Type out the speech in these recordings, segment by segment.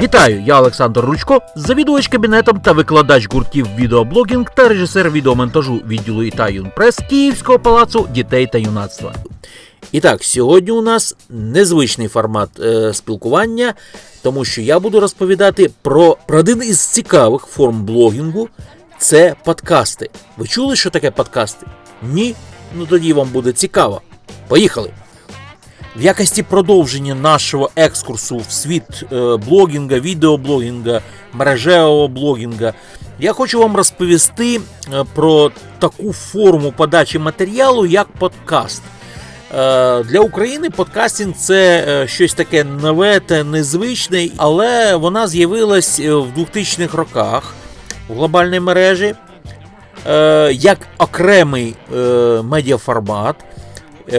Вітаю, я Олександр Ручко, завідувач кабінетом та викладач гуртків відеоблогінг та режисер відеомонтажу відділу ІТА Юнпрес Київського палацу дітей та юнацтва. І так, сьогодні у нас незвичний формат е, спілкування, тому що я буду розповідати про, про один із цікавих форм блогінгу це подкасти. Ви чули, що таке подкасти? Ні? Ну тоді вам буде цікаво. Поїхали! В якості продовження нашого екскурсу в світ е, блогінга, відеоблогінга, мережевого блогінга, я хочу вам розповісти е, про таку форму подачі матеріалу, як подкаст. Е, Для України подкастинг це щось таке нове та незвичне, але вона з'явилась в 2000-х роках в глобальній мережі як окремий медіаформат,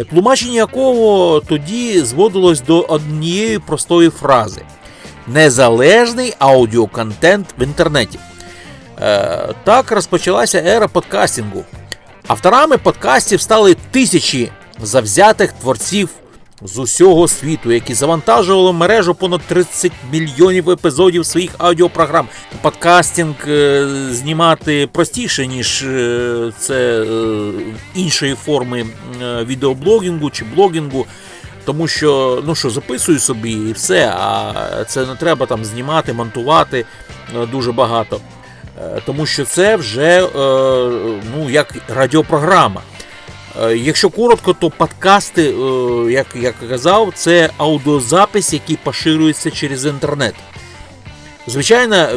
тлумачення якого тоді зводилось до однієї простої фрази: незалежний аудіоконтент в інтернеті. Е, Так розпочалася ера подкастингу. Авторами подкастів стали тисячі завзятих творців з усього світу, які завантажували мережу понад 30 мільйонів епізодів своїх аудіопрограм. Подкастинг е, знімати простіше, ніж е, це е, іншої форми відеоблогінгу чи блогінгу. Тому що, ну що, записую собі і все, а це не треба там знімати, монтувати дуже багато. Тому що це вже ну, як радіопрограма. Е, Якщо коротко, то подкасти, е, як я казав, це аудіозапис, який поширюється через інтернет. Звичайно,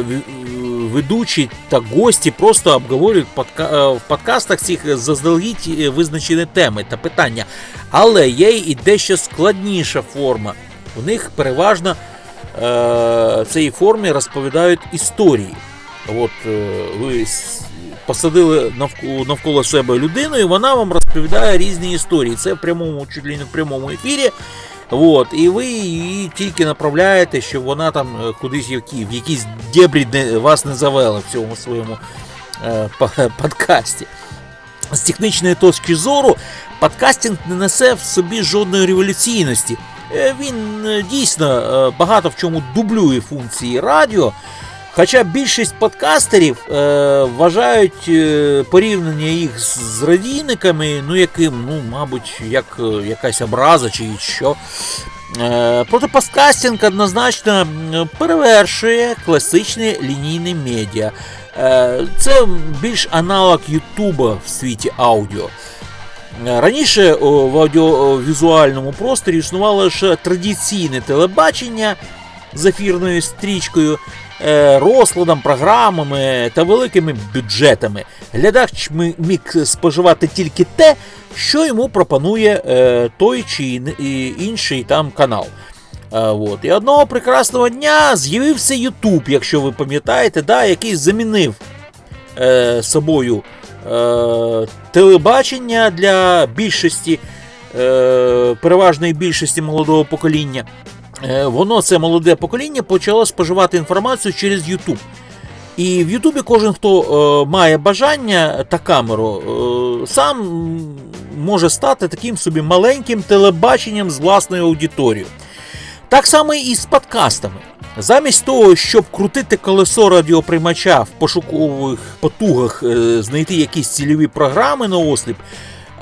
ведучі та гості просто обговорюють е, в подкастах цих заздалегідь визначені теми та питання. Але є і дещо складніша форма. В них переважно в цій формі розповідають історії. От ви посадили навколо, навколо себе людину, і вона вам розповідає різні історії. Це в прямому, чуть ли не в прямому ефірі. От, і ви її тільки направляєте, щоб вона там е, кудись які- в якісь дебрі вас не завела в цьому своєму е, подкасті. З технічної точки зору, подкастинг не несе в собі жодної революційності. Е, Він е, дійсно багато в чому дублює функції радіо. Хоча більшість подкастерів е, вважають е, порівняння їх з, радійниками, ну яким, ну, мабуть, як е, якась образа чи що. Е, проте подкастинг однозначно перевершує класичне лінійне медіа. Е, це більш аналог Ютуба в світі аудіо. Раніше в аудіовізуальному просторі існувало лише традиційне телебачення з ефірною стрічкою, розкладом, програмами та великими бюджетами. Глядач міг споживати тільки те, що йому пропонує е, той чи інший там канал. Е, от. І одного прекрасного дня з'явився YouTube, якщо ви пам'ятаєте, да, який замінив е, собою е, телебачення для більшості, е, переважної більшості молодого покоління. Е, воно, це молоде покоління, почало споживати інформацію через YouTube. І в Ютубі кожен, хто е, має бажання та камеру, е, сам може стати таким собі маленьким телебаченням з власною аудиторією. Так само і з подкастами. Замість того, щоб крутити колесо радіоприймача в пошукових потугах, е, знайти якісь цільові програми на осліп,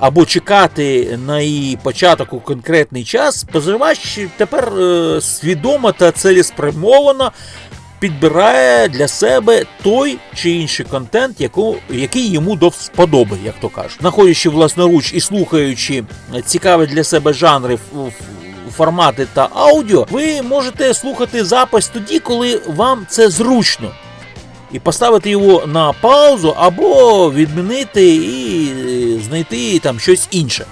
або чекати на її початок у конкретний час, споживач тепер е, свідомо та цілеспрямовано підбирає для себе той чи інший контент, яку, який йому до вподоби, як то кажуть. Знаходячи власноруч і слухаючи цікаві для себе жанри формати та аудіо, ви можете слухати запис тоді, коли вам це зручно. І поставити його на паузу або відмінити і е, знайти там щось інше.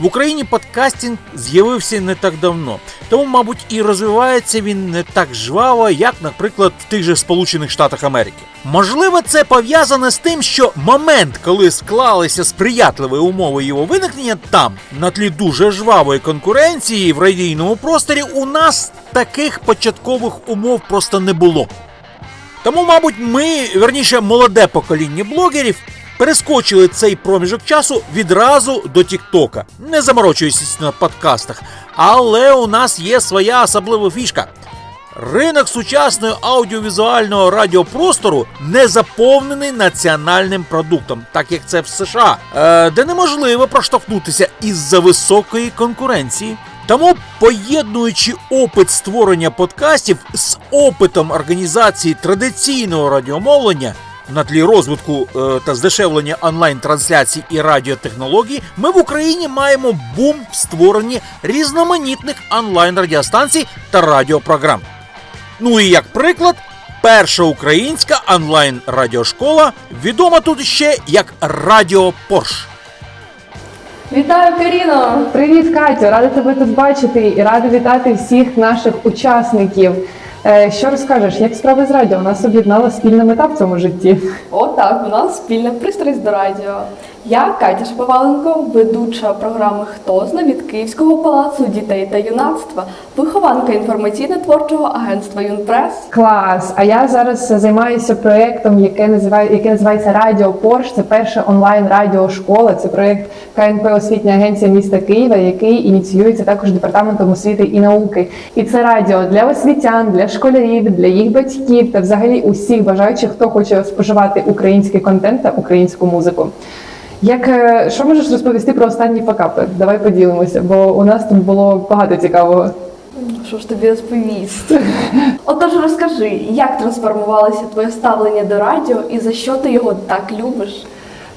В Україні подкастинг з'явився не так давно, тому, мабуть, і розвивається він не так жваво, як, наприклад, в тих же Сполучених Штатах Америки. Можливо, це пов'язане з тим, що момент, коли склалися сприятливі умови його виникнення там, на тлі дуже жвавої конкуренції в радійному просторі, у нас таких початкових умов просто не було. Тому, мабуть, ми, верніше, молоде покоління блогерів, перескочили цей проміжок часу відразу до Тіктока, не заморочуючись на подкастах. Але у нас є своя особлива фішка. Ринок сучасного аудіовізуального радіопростору не заповнений національним продуктом, так як це в США, е, де неможливо проштовхнутися із-за високої конкуренції. Тому, поєднуючи опит створення подкастів з опитом організації традиційного радіомовлення на тлі розвитку е, та здешевлення онлайн-трансляцій і радіотехнологій, ми в Україні маємо бум в створенні різноманітних онлайн-радіостанцій та радіопрограм. Ну і як приклад, перша українська онлайн-радіошкола, відома тут ще як Радіо Порш. Вітаю, Каріно! Привіт, Катю! Рада тебе тут бачити і рада вітати всіх наших учасників. Е, Що розкажеш, як справи з радіо? Нас об'єднала спільна мета в цьому житті. О, так, у нас спільна пристрасть до радіо. Я Катя Шаповаленко, ведуча програми Хто зна від Київського палацу дітей та юнацтва, вихованка інформаційно-творчого агентства Юнпрес. Клас! А я зараз займаюся проєктом, яке називає яке називається Радіо Порш. Це перша онлайн радіошкола. Це проєкт КНП Освітня агенція міста Києва, який ініціюється також департаментом освіти і науки. І це радіо для освітян, для школярів, для їх батьків та взагалі усіх бажаючих, хто хоче споживати український контент та українську музику. Як е, що можеш розповісти про останні факапи? Давай поділимося, бо у нас тут було багато цікавого. Що ж тобі розповісти? Отож, розкажи, як трансформувалося твоє ставлення до радіо і за що ти його так любиш?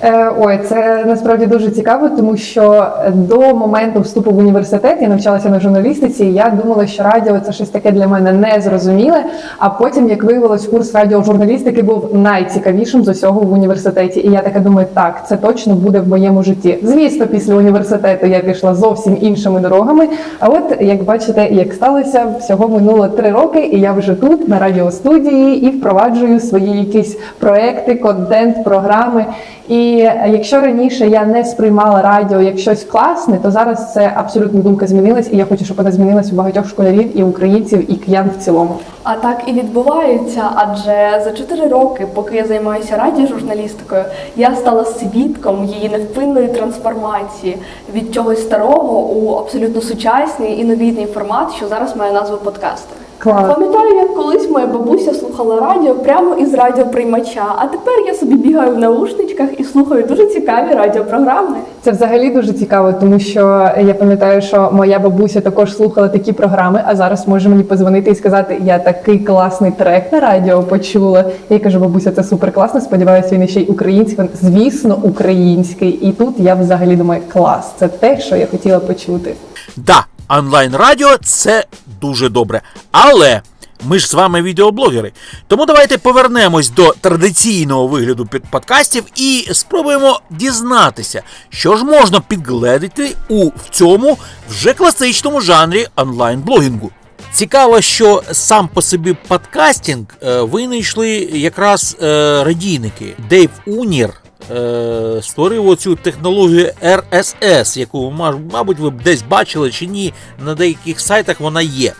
Е, Ой, це насправді дуже цікаво, тому що до моменту вступу в університет я навчалася на журналістиці. і Я думала, що радіо це щось таке для мене незрозуміле. А потім, як виявилось, курс радіожурналістики був найцікавішим з усього в університеті. І я така думаю, так, це точно буде в моєму житті. Звісно, після університету я пішла зовсім іншими дорогами. А от як бачите, як сталося, всього минуло три роки, і я вже тут на радіостудії і впроваджую свої якісь проекти, контент, програми. І якщо раніше я не сприймала радіо як щось класне, то зараз це абсолютно думка змінилась, і я хочу, щоб вона змінилась у багатьох школярів і українців, і киян в цілому. А так і відбувається, адже за 4 роки, поки я займаюся радіожурналістикою, я стала свідком її невпинної трансформації від чогось старого у абсолютно сучасний і новітній формат, що зараз має назву подкасти. Клас. Пам'ятаю, як колись моя бабуся слухала радіо прямо із радіоприймача, а тепер я собі бігаю в наушничках і слухаю дуже цікаві радіопрограми. Це взагалі дуже цікаво, тому що я пам'ятаю, що моя бабуся також слухала такі програми, а зараз може мені позвонити і сказати, я такий класний трек на радіо почула. Я кажу, бабуся, це супер класно. Сподіваюся, він ще й український, звісно, український. І тут я взагалі думаю, клас, це те, що я хотіла почути. Да, онлайн-радіо це дуже добре. Але ми ж з вами відеоблогери. Тому давайте повернемось до традиційного вигляду під подкастів і спробуємо дізнатися, що ж можна підгледити у в цьому вже класичному жанрі онлайн-блогінгу. Цікаво, що сам по собі подкастинг е, винайшли якраз е, радійники. Дейв Унір е, створив оцю технологію RSS, яку, ма- мабуть, ви десь бачили чи ні, на деяких сайтах вона є.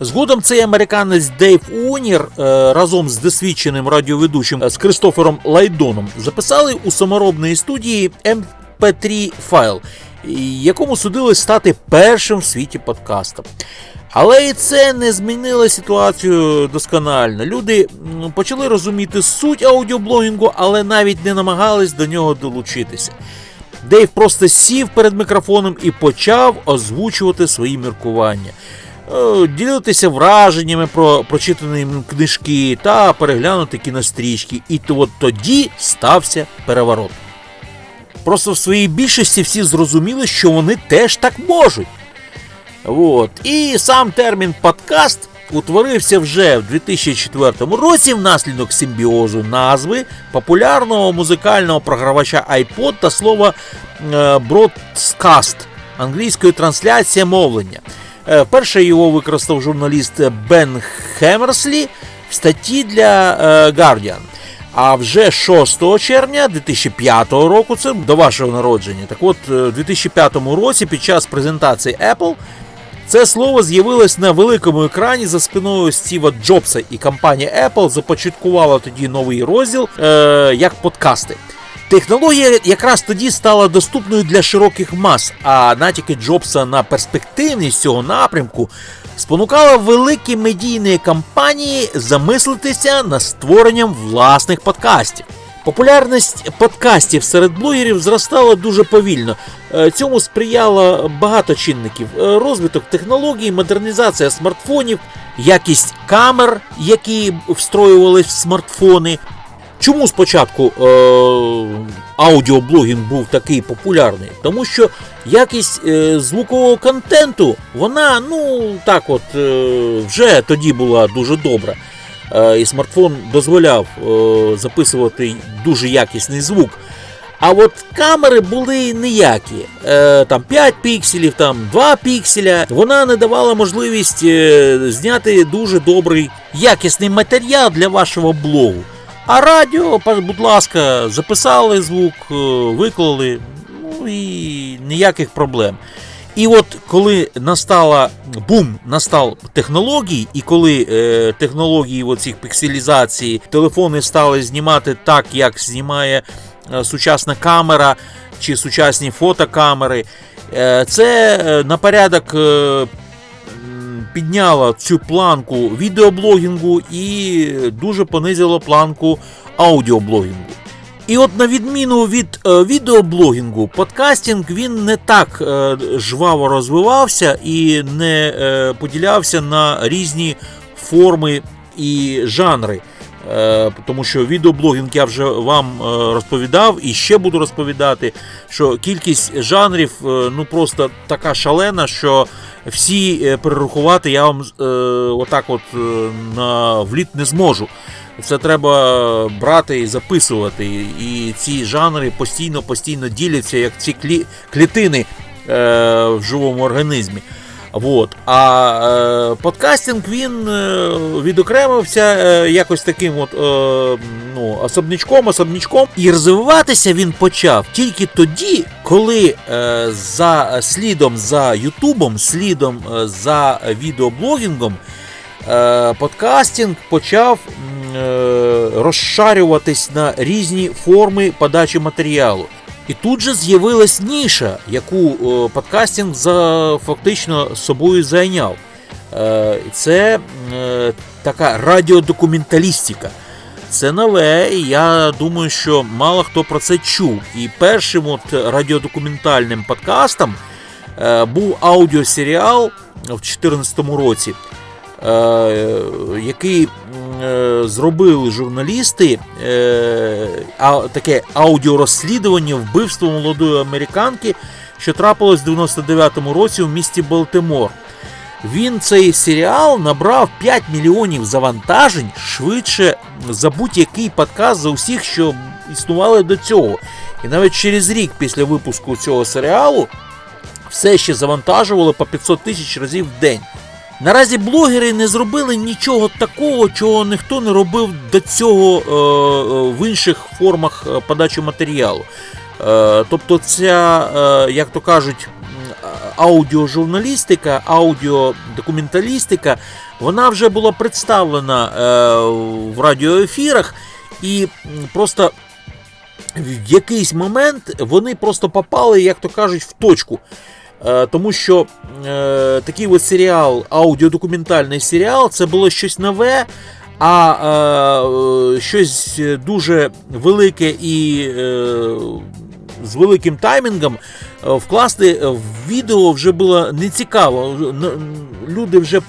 Згодом цей американець Дейв Унір е, разом з досвідченим радіоведучим е, з Кристофером Лайдоном записали у саморобної студії MP3 файл, якому судилось стати першим в світі подкастом. Але і це не змінило ситуацію досконально. Люди почали розуміти суть аудіоблогінгу, але навіть не намагались до нього долучитися. Дейв просто сів перед мікрофоном і почав озвучувати свої міркування, Е, ділитися враженнями про прочитані книжки та переглянути кінострічки. І от тоді стався переворот. Просто в своїй більшості всі зрозуміли, що вони теж так можуть. От. І сам термін подкаст утворився вже в 2004 році внаслідок симбіозу назви популярного музикального програвача iPod та слова е, broadcast англійської трансляція мовлення. Е, Вперше його використав журналіст Бен Хемерслі в статті для е, Guardian. А вже 6 червня 2005 року, це до вашого народження. Так от, е, у 2005 році під час презентації Apple це слово з'явилось на великому екрані за спиною Стіва Джобса, і компанія Apple започаткувала тоді новий розділ е, як подкасти. Технологія якраз тоді стала доступною для широких мас, а натяки Джобса на перспективність цього напрямку спонукала великі медійні компанії замислитися над створенням власних подкастів. Популярність подкастів серед блогерів зростала дуже повільно. Е, Цьому сприяло багато чинників: Е, розвиток технологій, модернізація смартфонів, якість камер, які встроювались в смартфони. Чому спочатку е, аудіоблогінг був такий популярний? Тому що якість е, звукового контенту, вона, ну так от, е, вже тоді була дуже добра. Е, і смартфон дозволяв е, записувати дуже якісний звук. А от камери були ніякі. Е, там 5 пікселів, там 2 пікселя. Вона не давала можливість зняти дуже добрий якісний матеріал для вашого блогу. А радіо, будь ласка, записали звук, виклали, ну і ніяких проблем. І от коли настала бум настав технологій, і коли е, технології оцих пікселізації, телефони стали знімати так, як знімає е, сучасна камера чи сучасні фотокамери, е, це е, на порядок е, м, підняло цю планку відеоблогінгу і дуже понизило планку аудіоблогінгу. І от на відміну від е, відеоблогінгу, подкастинг він не так е, жваво розвивався і не е, поділявся на різні форми і жанри. Е, тому що відеоблогінг я вже вам е, розповідав і ще буду розповідати, що кількість жанрів е, ну просто така шалена, що всі е, перерахувати я вам е, отак от е, на вліт не зможу. Це треба брати і записувати. І ці жанри постійно постійно діляться, як ці клі... клітини е, в живому організмі. Вот. А е, подкастинг він е, відокремився е, якось таким от, е, ну, особнячком, особнячком. І розвиватися він почав тільки тоді, коли е, за слідом за Ютубом, слідом е, за відеоблогінгом, е, подкастинг почав е, розшарюватись на різні форми подачі матеріалу. І тут же з'явилась ніша, яку е, подкастинг за, фактично собою зайняв. Це така радіодокументалістика. Це нове, і я думаю, що мало хто про це чув. І першим от радіодокументальним подкастом був аудіосеріал в 2014 році, який е, зробили журналісти е, таке аудіорозслідування вбивства молодої американки, що трапилось в 99-му році в місті Балтимор. Він цей серіал набрав 5 мільйонів завантажень швидше за будь-який подкаст за усіх, що існували до цього. І навіть через рік після випуску цього серіалу все ще завантажували по 500 тисяч разів в день. Наразі блогери не зробили нічого такого, чого ніхто не робив до цього е, е, в інших формах е, подачі матеріалу. Тобто, ця, як то кажуть, аудіожурналістика, аудіодокументалістика, вона вже була представлена в радіоефірах, і просто в якийсь момент вони просто попали, як то кажуть, в точку. Е, Тому що е, такий от серіал, аудіодокументальний серіал, це було щось нове, а е, щось дуже велике і е, з великим таймінгом е, вкласти в відео вже було нецікаво. Люди вже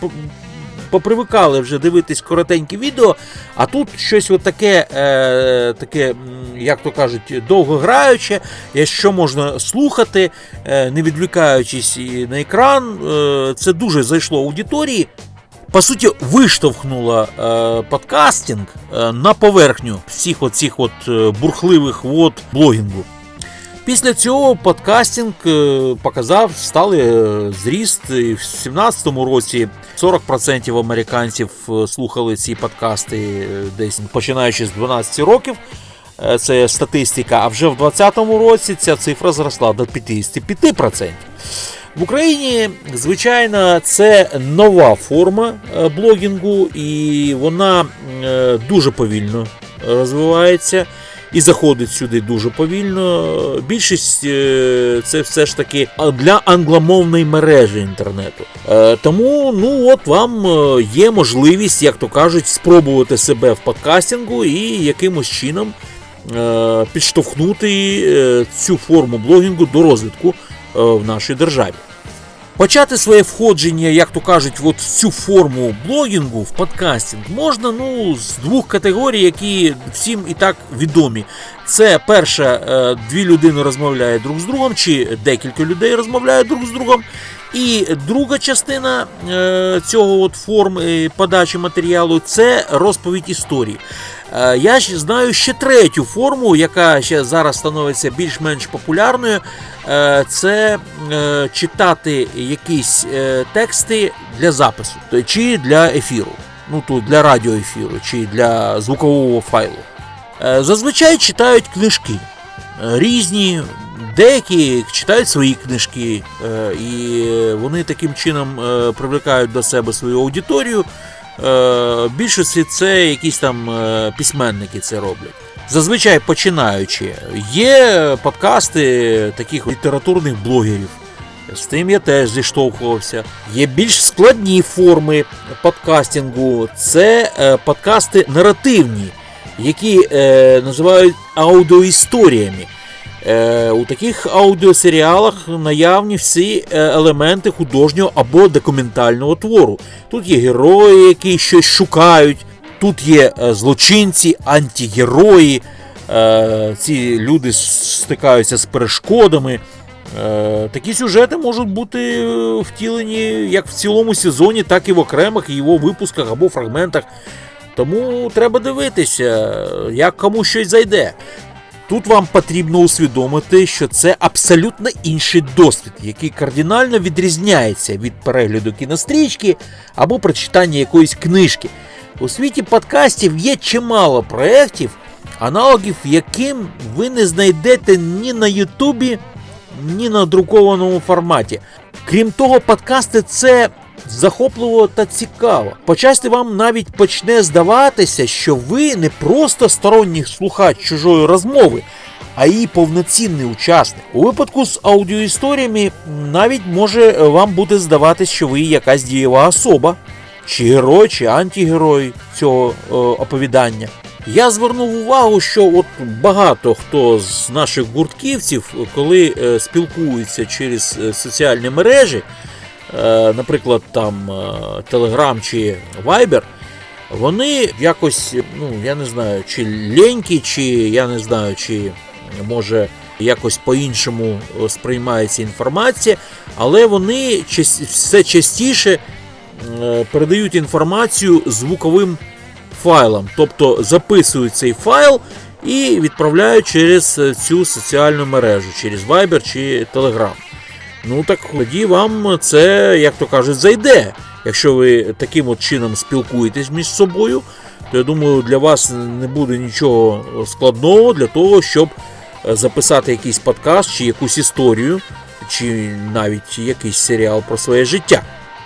попривикали вже дивитись коротенькі відео, а тут щось от таке, е, таке, як то кажуть, довгограюче, що можна слухати, е, не відвлікаючись і на екран. Е, це дуже зайшло аудиторії. По суті, виштовхнула е, подкастинг е, на поверхню всіх оцих от е, бурхливих вод блогінгу. Після цього подкастинг е, показав сталий е, зріст. І в 2017 році 40% американців е, слухали ці подкасти десь починаючи з 12 років. Це статистика. А вже в 2020 році ця цифра зросла до 55%. В Україні, звичайно, це нова форма блогінгу, і вона дуже повільно розвивається. І заходить сюди дуже повільно. Більшість е, це все ж таки для англомовної мережі інтернету. Е, Тому ну от вам е, є можливість, як то кажуть, спробувати себе в подкастингу і якимось чином підштовхнути цю форму блогінгу до розвитку в нашій державі. Почати своє входження, як то кажуть, от в цю форму блогінгу, в подкастинг, можна ну, з двох категорій, які всім і так відомі. Це перше, е, дві людини розмовляють друг з другом, чи декілька людей розмовляють друг з другом. І друга частина е, цього от форм подачі матеріалу це розповідь історії. Е, Я ж знаю ще третю форму, яка ще зараз становиться більш-менш популярною. Е, Це читати якісь тексти для запису чи для ефіру. Ну тут для радіоефіру, чи для звукового файлу. Зазвичай читають книжки різні, деякі читають свої книжки, е, і вони таким чином е, привлекають до себе свою аудиторію. Е, В більшості це якісь там письменники це роблять. Зазвичай починаючи, є подкасти таких літературних блогерів. З тим я теж зіштовхувався. Є більш складні форми подкастингу. Це подкасти наративні, які називають аудіоісторіями. Е, у таких аудіосеріалах наявні всі е, елементи художнього або документального твору. Тут є герої, які щось шукають, тут є е, злочинці, антигерої. Е, ці люди стикаються з перешкодами. Е, Такі сюжети можуть бути е, втілені як в цілому сезоні, так і в окремих його випусках або фрагментах. Тому треба дивитися, як кому щось зайде. Тут вам потрібно усвідомити, що це абсолютно інший досвід, який кардинально відрізняється від перегляду кінострічки або прочитання якоїсь книжки. У світі подкастів є чимало проєктів, аналогів яким ви не знайдете ні на Ютубі, ні на друкованому форматі. Крім того, подкасти це захопливо та цікаво. Почасти вам навіть почне здаватися, що ви не просто сторонній слухач чужої розмови, а її повноцінний учасник. У випадку з аудіоісторіями навіть може вам буде здаватися, що ви якась дієва особа, чи герой, чи антигерой цього е, оповідання. Я звернув увагу, що от багато хто з наших гуртківців, коли е, спілкуються через е, соціальні мережі, е, наприклад, там е, Telegram чи Viber, вони якось, ну я не знаю, чи ленькі, чи я не знаю, чи може якось по-іншому е, сприймається інформація, але вони все частіше е, передають інформацію звуковим файлом, тобто записують цей файл і відправляють через е, цю соціальну мережу, через Viber чи Telegram. Ну так тоді вам це, як то кажуть, зайде. Якщо ви таким от чином спілкуєтесь між собою, то я думаю, для вас не буде нічого складного для того, щоб е, записати якийсь подкаст чи якусь історію, чи навіть якийсь серіал про своє життя.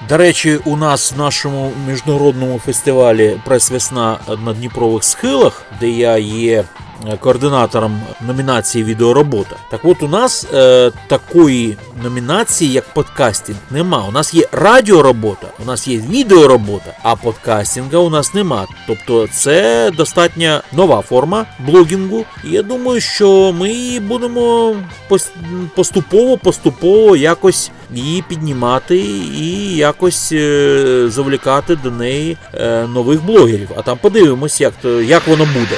До речі, у нас в нашому міжнародному фестивалі Прес-весна на Дніпрових схилах, де я є координатором номінації відеоробота. Так от у нас е, такої номінації, як подкастинг, нема. У нас є радіоробота, у нас є відеоробота, а подкастинга у нас нема. Тобто це достатньо нова форма блогінгу. І я думаю, що ми будемо пос- поступово, поступово якось її піднімати і якось е, завлікати до неї е, нових блогерів. А там подивимось, як, то, як воно буде.